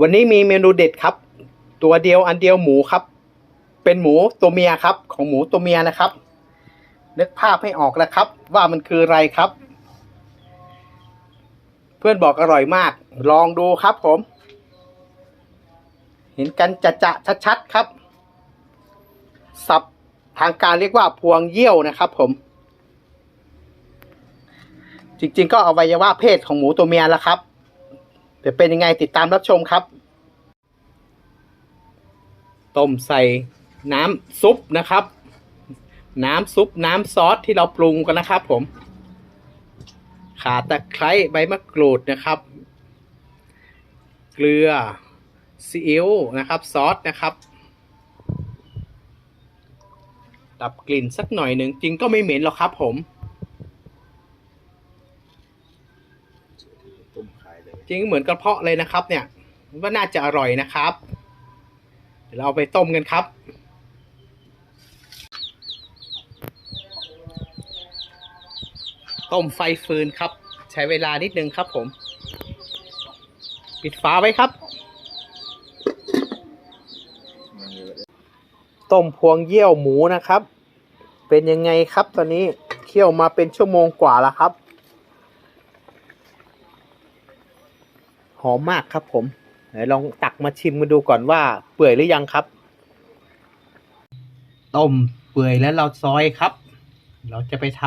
วันนี้มีเมนูเด็ดครับ ตัวเดียวอันเดียวหมูครับ เป็นหมูตัวเมียครับ ของหมูตัวเมียนะครับ นึกภาพให้ออกแล้วครับ ว่ามันคืออะไรครับ เพื่อนบอกอร่อยมาก ลองดูครับผม เห็นกันจะจะชัดๆครับสับทางการเรียกว่าพวงเยี่ยวนะครับ ผม จริงๆ ก็อวัยวะเพศของหมูตัวเมียแล้วครับ เดี๋ยวเป็นยังไงติดตามรับชมครับ ต้มใส่น้ำซุปนะครับ น้ำซุปน้ำซอสที่เราปรุงกันนะครับผม ขาตะไคร้ใบมะกรูดนะครับ เกลือซีอิ๊วนะครับ ซอสนะครับดับกลิ่นสักหน่อยหนึ่งจริงก็ไม่เหม็นหรอกครับผมต้มขายเลย จ ริงเหมือนกระเพาะเลยนะครับเนี่ยว่าน่าจะอร่อยนะครับเดี๋ยวเราเอาไปต้มกันครับ ต้มไฟฟืนครับ ใช้เวลานิดนึงครับผม ปิดฝาไว้ครับ ต้มพวงเยี่ยวหมูนะครับ เป็นยังไงครับตอนนี้เคี่ยวมาเป็นชั่วโมงกว่าแล้วครับ หอมมากครับผมไหนลองตักมาชิมกันดูก่อนว่าเปื่อยหรือยังครับ ต้มเปื่อยแล้วเราซอยครับ เราจะไปท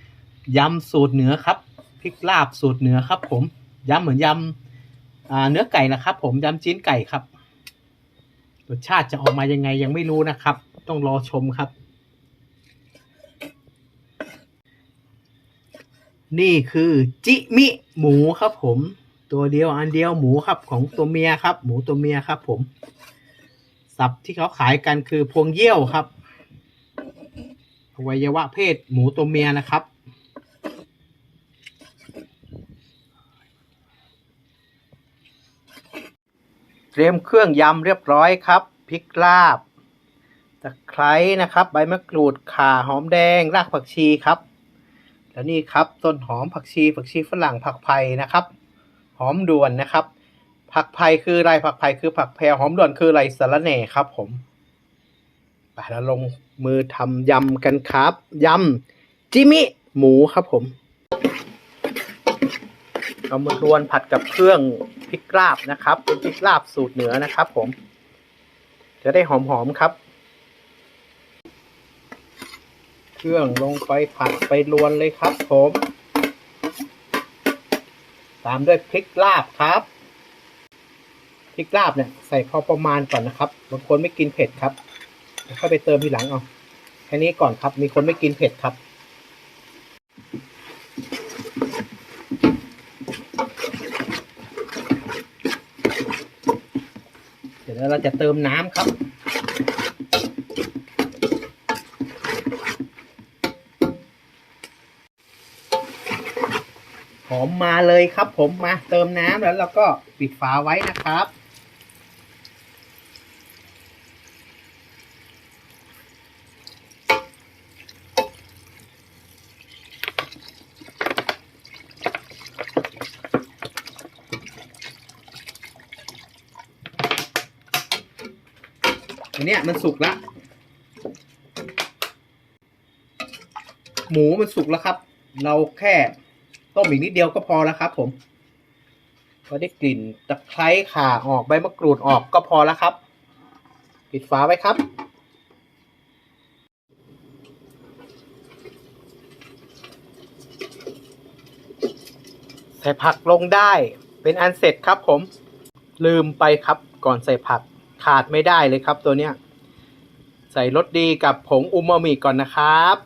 ำยำสูตรเหนือครับพริกลาบสูตรเหนือครับ ผมยำเหมือนยำเนื้อไก่นะครับ ผมยำจิ้นไก่ครับรสชาติจะออกมายังไงยังไม่รู้นะครับ ต้องรอชมครับ นี่คือจิมิหมูครับผม ตัวเดียวอันเดียวหมูครับของตัวเมียครับ หมูตัวเมียครับ ผมสับที่เขาขายกันคือพวงเยี่ยวครับอวัยวะเพศหมูตัวเมียนะครับ เตรียมเครื่องยำเรียบร้อยครับพริกลาบตะไคร้นะครับ ใบมะกรูดข่าหอมแดง รากผักชีครับ แล้วนี่ครับต้นหอมผักชีผักชีฝรั่งผักไผ่นะครับ อมด่วนนะครับ ผักไผ่คืออะไรผักไผ่คือผักแพรหอมด่วนคืออะไรสะระแหน่ครับ ผมไปแล้วลงมือทำยำกันครับยำจิมิหมูครับผมเอามารวนผัดกับเครื่องพริกลาบนะครับ เป็นพริกลาบสูตรเหนือนะครับ ผม จะได้หอมๆครับ เครื่องลงไปผัดไปรวนเลยครับ ผม ตามด้วยพริกลาบครับพริกลาบเนี่ยใส่พอประมาณก่อนนะครับบางคนไม่กินเผ็ดครับค่อยไปเติมทีหลังเอาแค่นี้ก่อนครับ มีคนไม่กินเผ็ดครับเดี๋ยวเราจะเติมน้ำครับ อมมาเลยครับ ผมมาเติมน้ำแล้วเราก็ปิดฝาไว้นะครับ อันเนี้ยมันสุกแล้วหมูมันสุกแล้วครับ เราแค่ ต้มอีกนิดเดียวก็พอแล้วครับ ผมก็ได้กลิ่นตะไคร้ข่าออกใบมะกรูดออกก็พอแล้วครับปิดฝาไว้ครับ ใส่ผักลงได้เป็นอันเสร็จครับ ผมลืมไปครับก่อนใส่ผักขาดไม่ได้เลยครับ ตัวเนี้ย ใส่รสดีกับผงอูมามิก่อนนะครับ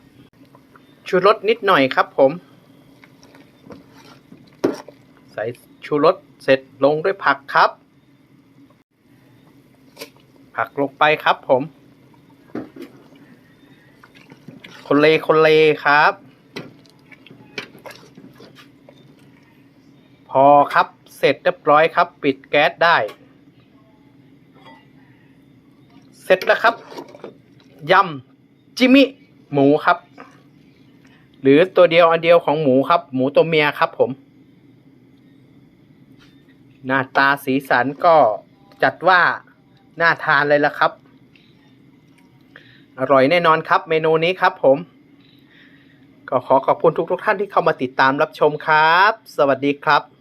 ชูรสนิดหน่อยครับผม ใส่ชูรสเสร็จลงด้วยผักครับ ผักลงไปครับผม คนเลคนเลครับ พอครับเสร็จเรียบร้อยครับ ปิดแก๊สได้ เสร็จแล้วครับยำจิมิหมูครับ หรือตัวเดียวอันเดียวของหมูครับ หมูตัวเมียครับผม หน้าตาสีสันก็จัดว่าน่าทานเลยละครับ อร่อยแน่นอนครับ เมนูนี้ครับผม ก็ขอขอบคุณทุกทุกท่านที่เข้ามาติดตามรับชมครับ สวัสดีครับ